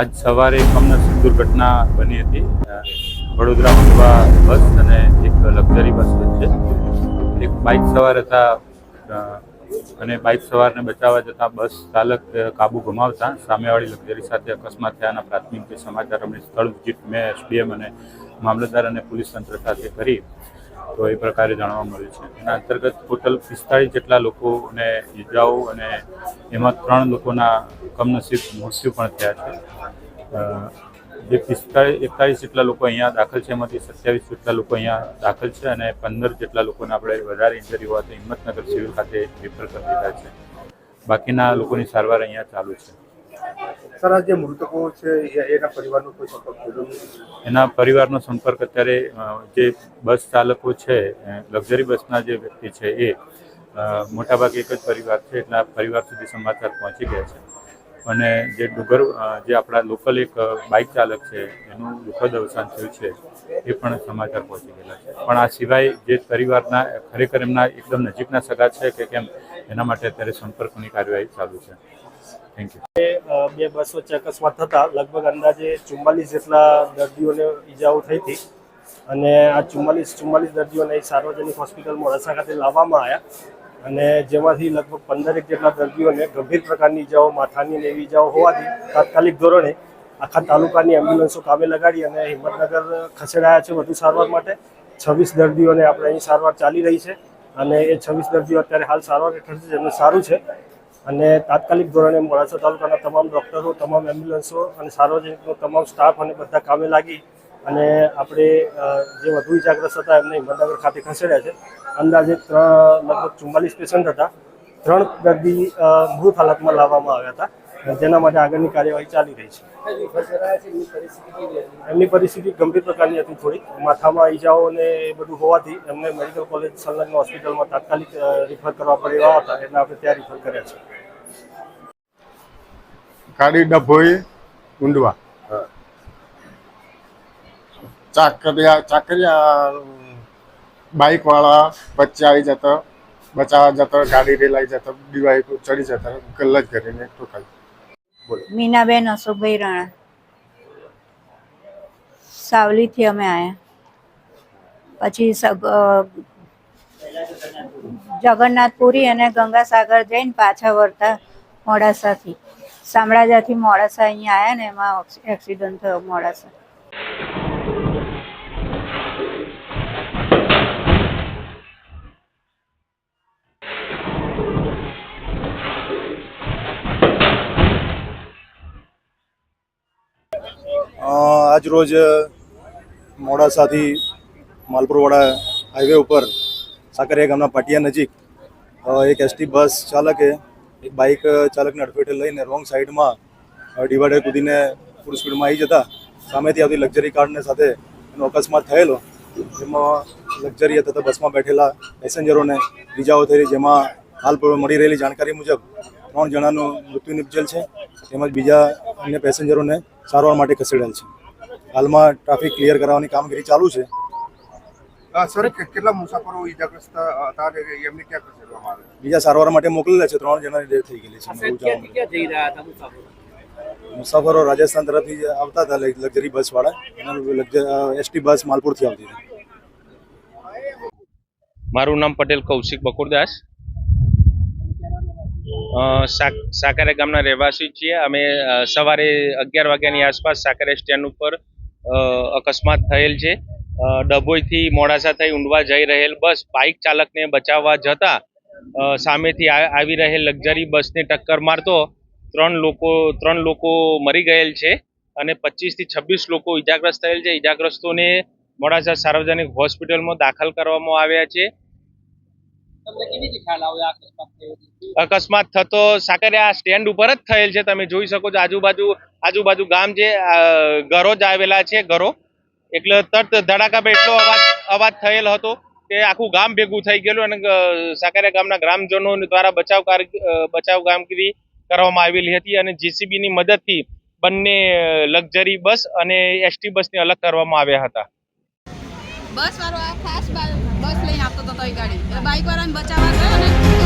આજ સવારે કમનસીબ દુર્ઘટના બની હતી. વડોદરા મુંબા બસ અને એક લક્ઝરી બસ વચ્ચે. એક બાઇક સવાર હતા. અને બાઇક સવારને બચાવવા જતાં બસ ચાલક કાબુ ગુમાવતા. સામેવાળી લક્ઝરી સાથે અકસ્માત થયાના પ્રાથમિક સમાચાર અમને સ્થળ મેં એસડીએમ અને મામલતદાર અને પોલીસ તંત્ર સાથે કરી. તો એ પ્રકારે જાણવા મળ્યું છે. એના અંતર્ગત ટોટલ પિસ્તાળીસ જેટલા લોકોને ઈજાઓ અને એમાં ત્રણ લોકોના કમનસીબ મૃત્યુ પણ થયા છે. જે પિસ્તાળીસ એકતાળીસ જેટલા લોકો અહીંયા દાખલ છે, એમાંથી સત્યાવીસ જેટલા લોકો અહીંયા દાખલ છે અને પંદર જેટલા લોકોને આપણે વધારે ઇન્જરી હોવાથી હિંમતનગર સિવિલ ખાતે રેફર કરી દીધા છે. બાકીના લોકોની સારવાર અહીંયા ચાલુ છે. મૃતકો છે એના પરિવારનો સંપર્ક એના પરિવારનો સંપર્ક અત્યારે જે બસ ચાલકો છે લક્ઝરી બસના જે વ્યક્તિ છે, એ મોટાભાગે એક જ પરિવાર છે, એટલે પરિવાર સુધી સમાચાર પહોંચી ગયા છે. અને જે ડુગર જે આપણા લોકલ એક બાઇક ચાલક છે, એનું દુઃખદ અવસાન થયું છે, એ પણ સમાચાર પહોંચી ગયેલા છે. પણ આ સિવાય જે પરિવારના, ખરેખર એમના એકદમ નજીકના સગા છે, કે કેમ, એના માટે અત્યારે સંપર્કની કાર્યવાહી ચાલુ છે. બે બસ વચ્ચે અકસ્માત થતા લગભગ અંદાજે ચુમ્માલીસ જેટલા દર્દીઓને ઈજાઓ થઈ હતી. અને આ ચુમ્માલીસ ચુમ્માલીસ દર્દીઓને સાર્વજનિક હોસ્પિટલ મોડાસા ખાતે લાવવામાં આવ્યા. અને જેમાંથી લગભગ પંદરેક જેટલા દર્દીઓને ગંભીર પ્રકારની ઈજાઓ, માથાની ને એવી ઈજાઓ હોવાથી તાત્કાલિક ધોરણે આખા તાલુકાની એમ્બ્યુલન્સો કામે લગાડી અને હિંમતનગર ખસેડાયા છે વધુ સારવાર માટે. છવ્વીસ દર્દીઓને આપણે અહીં સારવાર ચાલી રહી છે. અને એ છવ્વીસ દર્દીઓ અત્યારે હાલ સારવાર હેઠળ છે, જેમને સારું છે. અને તાત્કાલિક ધોરણે મોડાસા તાલુકાના તમામ ડૉક્ટરો, તમામ એમ્બ્યુલન્સો અને સાર્વજનિકનો તમામ સ્ટાફ અને બધા કામે લાગી અને આપણે જે વધુ ઇજાગ્રસ્ત હતા એમને હિંમતનગર ખાતે ખસેડ્યા છે. અંદાજે ત્રણ, લગભગ ચુમ્માલીસ પેશન્ટ હતા. ત્રણ દર્દી મૃત હાલતમાં લાવવામાં આવ્યા હતા. જેના માટે આગળની કાર્યવાહી ચાલી રહી છે. એમની પરિસ્થિતિ ગંભીર પ્રકારની હતી થોડી માથામાં ઈજાઓ અને એ બધું હોવાથી એમને મેડિકલ કોલેજ સંલગ્ન હોસ્પિટલમાં તાત્કાલિક રિફર કરવા પડે એવા હતા એટલે આપણે ત્યાં રિફર કર્યા છે. ગાડી ડભોઈ ઊંડવા. ચાકરિયા ચાકરિયા બાઇક વાળા વચ્ચે આવી જતો બચાવવા જતો ગાડી રેલાઈ જતો પર ચડી જતો ગલ્લા જ કરીને ટોટલ મીનાબેન અશોકભાઈ રાણા. સાવલીથી અમે આવ્યા પછી જગન્નાથપુરી અને ગંગાસાગર જઈને પાછા વળતા મોડાસાથી. શામળાજાથી મોડાસા અહીંયા આવ્યા ને એમાં એક્સિડન્ટ થયો મોડાસા. આજ રોજ મોડાસાથી માલપુરવાડા હાઈવે ઉપર સાકરિયા ગામના પાટિયા નજીક એક એસટી બસ ચાલકે, એક બાઇક ચાલકને અડફેટે લઈને રોંગ સાઈડમાં ડિવાઈડર કૂદીને ફૂલ સ્પીડમાં આવી જતા. સામેથી આવતી લક્ઝરી કારને સાથે એનો અકસ્માત થયેલો, જેમાં લક્ઝરી તથા બસમાં બેઠેલા પેસેન્જરોને ઇજાઓ થઈ જેમાં હાલ મળી રહેલી જાણકારી મુજબ ત્રણ જણાનું મૃત્યુ નિપજેલ છે. તેમજ બીજા અન્ય પેસેન્જરોને સારવાર માટે ખસેડેલ છે. હાલમાં ટ્રાફિક ક્લિયર કરાવવાની કામગીરી ચાલુ છે. સર કે- કેટલા મુસાફરો ઈજાગ્રસ્ત હતા એમને ક્યાં ખસેડવામાં આવે બીજા સારવાર માટે મોકલેલા છે ત્રણ જણાની ડેથ થઈ ગયેલી છે. મુસાફરો? રાજસ્થાન તરફથી આવતા હતા લક્ઝરી બસ વાળા એસટી બસ માલપુરથી આવતી હતી. મારું નામ પટેલ કૌશિક બકુરદાસ. અ, સાક- સાકરિયા ગામના રહેવાસી છીએ. અમે સવારે અગિયાર વાગ્યાની આસપાસ સાકરિયા સ્ટેન્ડ ઉપર અકસ્માત થયેલ છે. ડભોઈથી મોડાસા થઈ ઊંડવા જઈ રહેલ બસ બાઇક ચાલકને બચાવવા જતા સામેથી આવી રહેલ લક્ઝરી બસને ટક્કર મારતો ત્રણ લોકો ત્રણ લોકો મરી ગયેલ છે અને પચીસથી છવ્વીસ લોકો ઈજાગ્રસ્ત થયેલ છે. ઇજાગ્રસ્તોને મોડાસા સાર્વજનિક હોસ્પિટલમાં દાખલ કરવામાં આવ્યા છે? અકસ્માત થતો સાકરિયા સ્ટેન્ડ ઉપર જ થયેલ છે. તમે જોઈ શકો છો આજુબાજુ આજુબાજુ ગામ છે ઘરો જ આવેલા છે, ઘરો. એટલે તરત ધડાકા એટલો અવાજ અવાજ થયેલ હતો કે આખું ગામ ભેગું થઈ ગયેલું અને સાકરિયા ગામના ગ્રામજનો દ્વારા બચાવ બચાવ કામગીરી કરવામાં આવેલી હતી અને જેસીબી ની મદદથી બંને લક્ઝરી બસ અને એસટી બસને અલગ કરવામાં આવ્યા હતા. બસ વાળો આ ખાસ બસ લઈને આવતો હતો ગાડી. બાઇક વાળાને બચાવવા ગયો ને